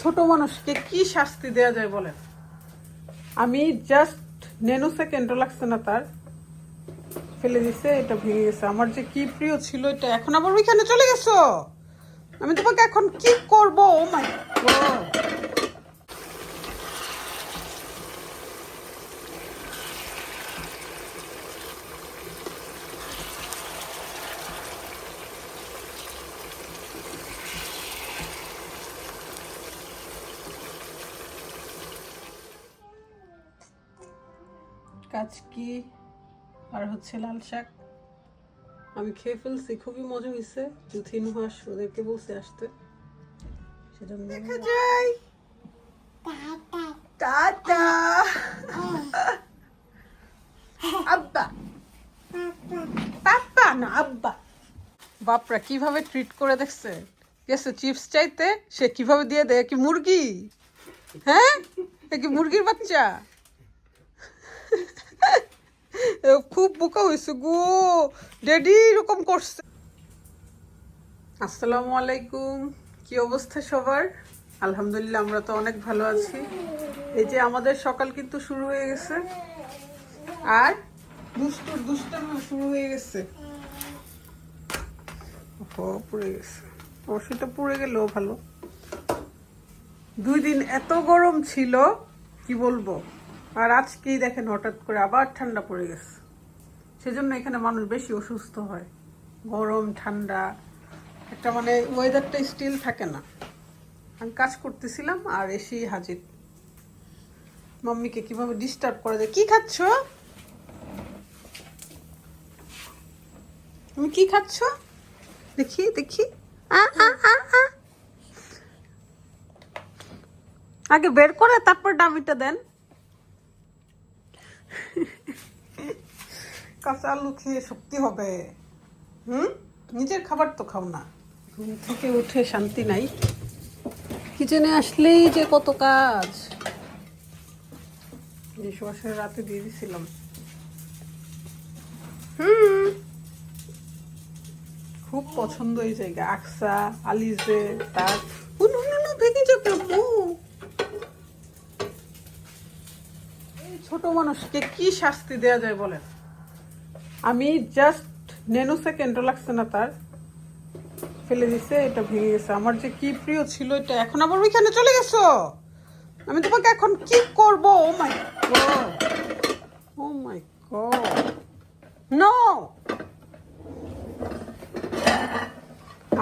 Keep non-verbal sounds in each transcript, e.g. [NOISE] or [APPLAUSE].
ছোট মানুষকে কি শাস্তি দেয়া যায় বলেন? আমি জাস্ট নেনো সেকেন্ডও লাগছে না তার। ফেলে দিছে, এটা ভেঙে গেছে। আমার যে কি প্রিয় ছিল এটা এখন আবার ওইখানে চলে গেছো? আমি তোমাকে এখন কি করব? মাই গড কাচকি আর হচ্ছে লাল শাক। আমি খেয়ে ফেলছি খুবই মজা হয়েছে জুথি নুহাস ওদেরকে বলছে আসতে। সেজন্য দেখা যায়। টাটা। আব্বা। পাপ্পা না আব্বা। বাপরা কীভাবে ট্রিট করে দেখছে? গেছে চিপস চাইতে সে কীভাবে দিয়ে দেয়? কি মুরগি? হ্যাঁ? কি মুরগির বাচ্চা? বোকা হয়েছে গো। ড্যাডি এরকম করছে। আসসালামু আলাইকুম। কি অবস্থা সবার? আলহামদুলিল্লাহ, আমরা তো অনেক ভালো আছি। এই যে আমাদের সকাল কিন্তু শুরু হয়ে গেছে। আর দুষ্টুর দুষ্টামি শুরু হয়ে গেছে। পুড়ে গেছে। অবশ্যই পুড়ে গেলেও ভালো। দুই দিন এত গরম ছিল, কি বলব? আর আজকেই দেখেন হঠাৎ করে আবার ঠান্ডা পড়ে গেছে। সেজন্য এখানে মানুষ বেশি অসুস্থ হয়। গরম, ঠান্ডা। একটা মানে ওয়েদারটা স্টিল থাকে না। আমি কাজ করতেছিলাম আর এসেই হাজির। মাম্মিকে কীভাবে ডিস্টার্ব করা যায়? কি খাচ্ছ? তুমি কি খাচ্ছ? দেখি দেখি। আগে বের করে, তারপর ডাবিটা দেন। কাঁচা আলু খেয়ে শক্তি হবে। হুম? নিজের খাবার তো খাও না। ঘুম থেকে উঠে শান্তি নাই। কিচেনে আসলেই যে কত কাজ। ডিশওয়াশার রাতে দিয়ে দিছিলাম। হুম। খুব পছন্দ এই জায়গা। আকসা, আলিজে, তার ছোট মানুষকে কি শাস্তি দেয়া যায় বলেন? আমি জাস্ট নেনো সেকেন্ডও লাগছে না তার। ফেলে দিছে, এটা ভেঙে গেছে। আমার যে কি প্রিয় ছিল এটা এখন আবার ওইখানে চলে গেছো? আমি তোমাকে এখন কি করব? ও my god oh my god no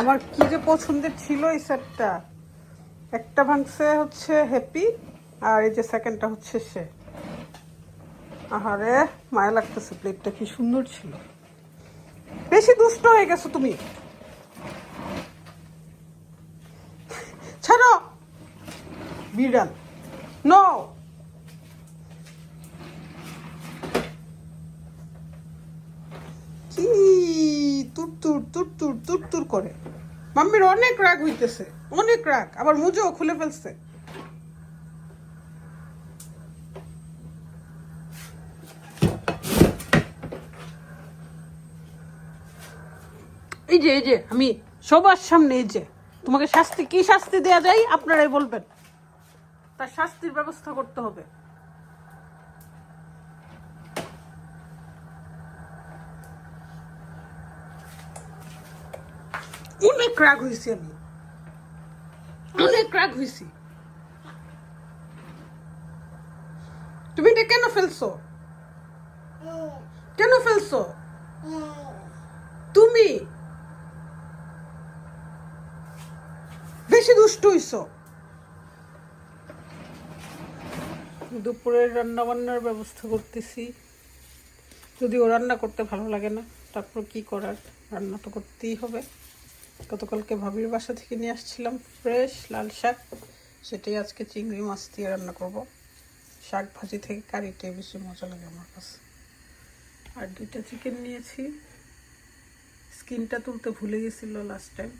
আমার কি যে পছন্দের ছিল এই সেটটা একটা ভাঙছে হচ্ছে হ্যাপি আর এই যে সেকেন্ডটা হচ্ছে সে। আহারে, মায়া লাগতেছে প্লেটটা কি সুন্দর ছিল। বেশি দুষ্ট হয়ে গেছো তুমি। ছাড়ো। বিড়াল। নো কি? তুর তুর তুর তুর তুর তুর করে। মাম্মির অনেক রাগ হইতেছে, অনেক রাগ। আবার মুজো খুলে ফেলছে। এই যে এই যে আমি সবার সামনে এই যে তোমাকে শাস্তি কি শাস্তি দেয়া যায় আপনারাই বলবেন। তার শাস্তির ব্যবস্থা করতে হবে। অনেক রাগ হয়েছি আমি। অনেক রাগ হয়েছি তুমি এটা কেন ফেলছো? কেন ফেলছো? তুমি বেশি দুষ্ট হইছ? দুপুরের রান্না বান্নার ব্যবস্থা করতেছি। যদিও রান্না করতে ভালো লাগে না, তারপর কি করার? রান্না তো করতেই হবে। গতকালকে ভাবির বাসা থেকে নিয়ে আসছিলাম ফ্রেশ লাল শাক। সেটাই আজকে চিংড়ি মাছ দিয়ে রান্না করব। শাক ভাজি থেকে কারিটাই বেশি মজা লাগে আমার কাছে। আর দুইটা চিকেন নিয়েছি। স্কিনটা তুলতে ভুলে গেছিল লাস্ট টাইম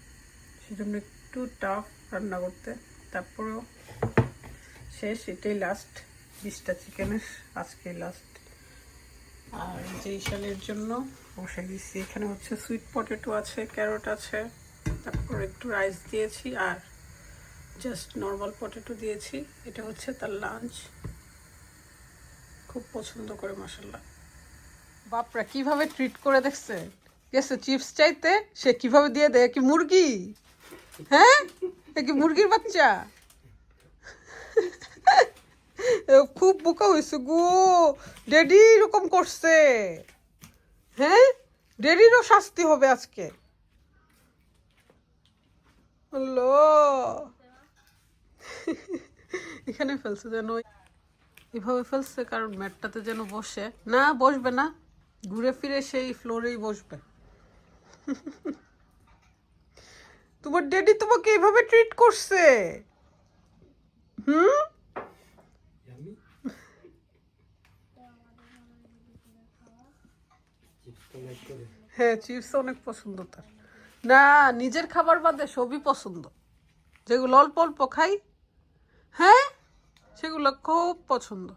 সেজন্য একটু টাফ রান্না করতে। তারপরেও শেষ, এটাই লাস্ট বিশটা চিকেনের আজকে লাস্ট আর যে শালের জন্য বসে দিচ্ছি এখানে হচ্ছে সুইট পটেটো আছে ক্যারট আছে, তারপর একটু রাইস দিয়েছি, আর জাস্ট নর্মাল পটেটো দিয়েছি। এটা হচ্ছে তার লাঞ্চ খুব পছন্দ করে মশাল্লা বাপরা, কীভাবে ট্রিট করে দেখছে? গেছে চিপস চাইতে, সে কীভাবে দিয়ে দেয়? কি মুরগি? হ্যাঁ? কি মুরগির বাচ্চা? খুব বোকা হয়েছে গো। ড্যাডি এরকম করছে। হ্যাঁ? ড্যাডিরও শাস্তি হবে আজকে। এখানে ফেলছে যেন এভাবে ফেলছে কারণ ম্যাটটাতে যেন বসে। না, বসবে না। ঘুরে ফিরে সেই ফ্লোরেই বসবে। তোমার ড্যাডি তোমাকে এইভাবে ট্রিট করছে? হুম? হ্যাঁ চিপস অনেক পছন্দ তার। না, নিজের খাবার বাদে সবই পছন্দ। যেগুলো অল্প অল্প খাই হ্যাঁ সেগুলো খুব পছন্দ।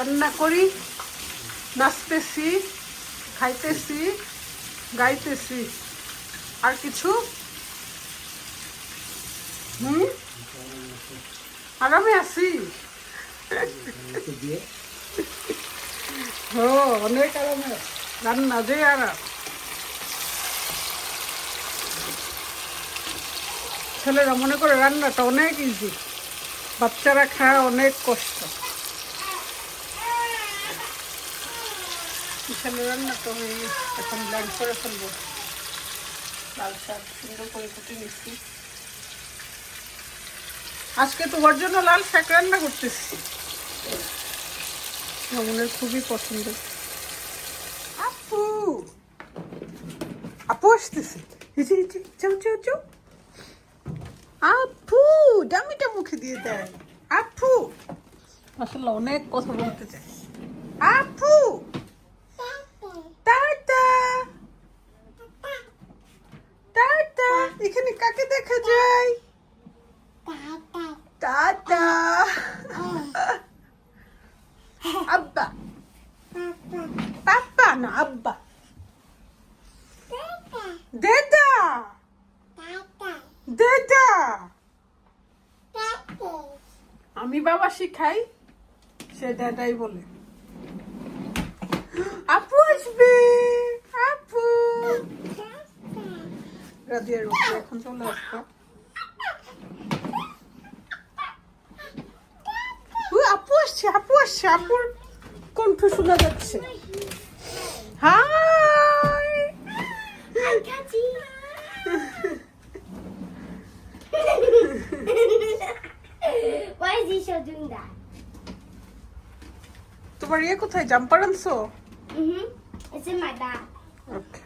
রান্না করি, নাচতেছি, খাইতেছি, গাইতেছি। আর কিছু? হুম? আরামে আছি। ও, অনেক আরামে। রান্না যে আরাম। ছেলেরা মনে করে রান্নাটা অনেক ইজি বাচ্চারা খায় অনেক কষ্ট। ছেলে রান্না তো আমি এখন ব্ল্যান্ড করে ফেলব। লাল শাক সুন্দর করে কুটে নিচ্ছি। আজকে তোমার জন্য লাল শাক রান্না করতেছি। মামুনের খুবই পছন্দ। আপু! আপু আসতেছে। যাও যাও যাও। আপু, ডামিটা মুখে দিয়ে দেয় আপু! আসলে অনেক কথা বলতে চাই আপু টাটা টাটা এখানে কাকে দেখা যায়? টাটা আব্বা। পাপ্পা না আব্বা। দেদা দেদা আমি বাবা শিখাই সে দাদাই বলে। আপু আসবে। আপু। রাজিয়ার উপরে এখন চলে উই, আপু আসছে আপু আসছে আপুর কণ্ঠ শোনা যাচ্ছে hi Why is he doing that? তোমার ইয়ে কোথায় জাম্পার আনছো Mm-hmm. It's in my bag. Okay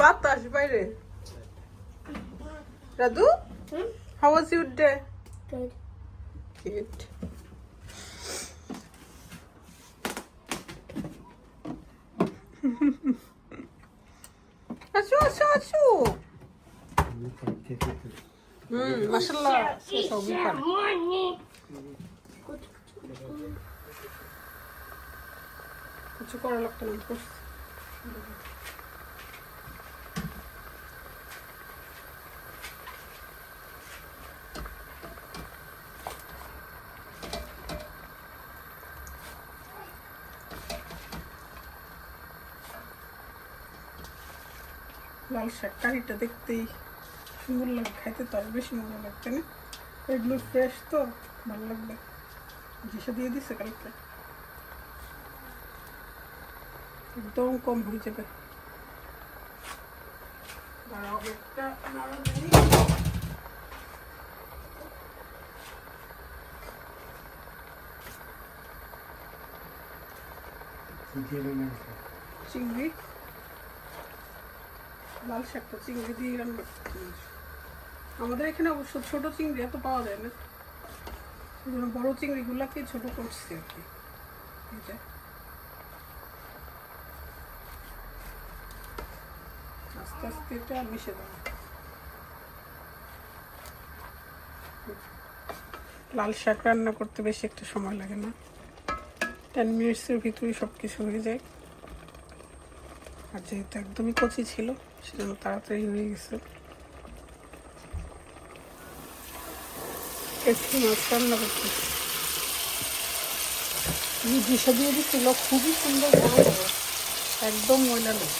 বাতাস বাইরে রাদু Hmm? How was your day Good. কিট আসো আসো আসো আমি খাই খেতে তো হুম মাশাল্লাহ সে সবই পারে morning. কিছু করা লাগতো না লাল শাক কারিটা দেখতেই সুন্দর লাগে খাইতে তো আরও বেশি মজা লাগছে না এগুলো ফ্রেশ তো ভালো লাগবে জিসে দিয়ে দিছে কালকে একদম কম হয়ে যাবে দাঁড়াও, একটা নাড়া দিই। চিকেন মাংস চিংড়ি লাল শাকটা, চিংড়ি দিয়ে রান্না আমাদের এখানে অবশ্য ছোট চিংড়ি এত পাওয়া যায় না। এই জন্য বড় চিংড়িগুলোকে ছোট করছি আর কি। যে। আস্তে আস্তে এটা মিশে দেবো লাল শাক রান্না করতে বেশি একটা সময় লাগে না। টেন মিনিটসের ভিতরেই সব কিছু হয়ে যায়। আর যেহেতু একদমই কচি ছিল, সেজন্য তাড়াতাড়ি হয়ে গেছে। একটু দিয়ে দিচ্ছিল খুবই সুন্দর একদম ময়লা নেই।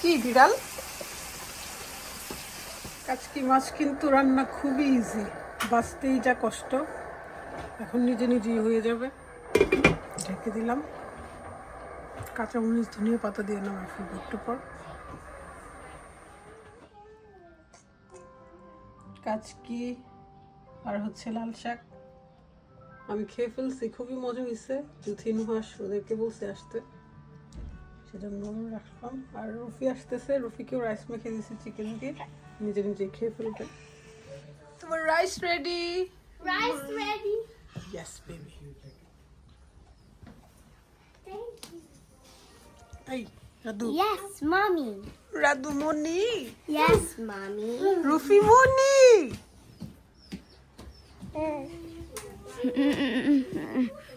কি বিড়াল? কাচকি মাছ কিন্তু রান্না খুবই ইজি বাঁচতেই যা কষ্ট, এখন নিজে নিজেই হয়ে যাবে। ঢেকে দিলাম। কাঁচামরিচ, ধনিয়া পাতা দিয়ে নামাই ফেলব একটু পর। কাচকি আর হচ্ছে লাল শাক। আমি খেয়ে ফেলছি, খুবই মজা হয়েছে জুথিন হাঁস ওদেরকে বলছে আসতে। সেজন্য রাখলাম। আর রুফি আসতেছে, রুফিকেও রাইস মেখে দিয়েছি চিকেন দিয়ে। নিজে নিজে খেয়ে ফেলবে তোমার rice ready Rice ready. Yes baby Thank you. এই রাদু Yes, mommy. রাদু মনি Yes, mommy. রুফি মনি [LAUGHS]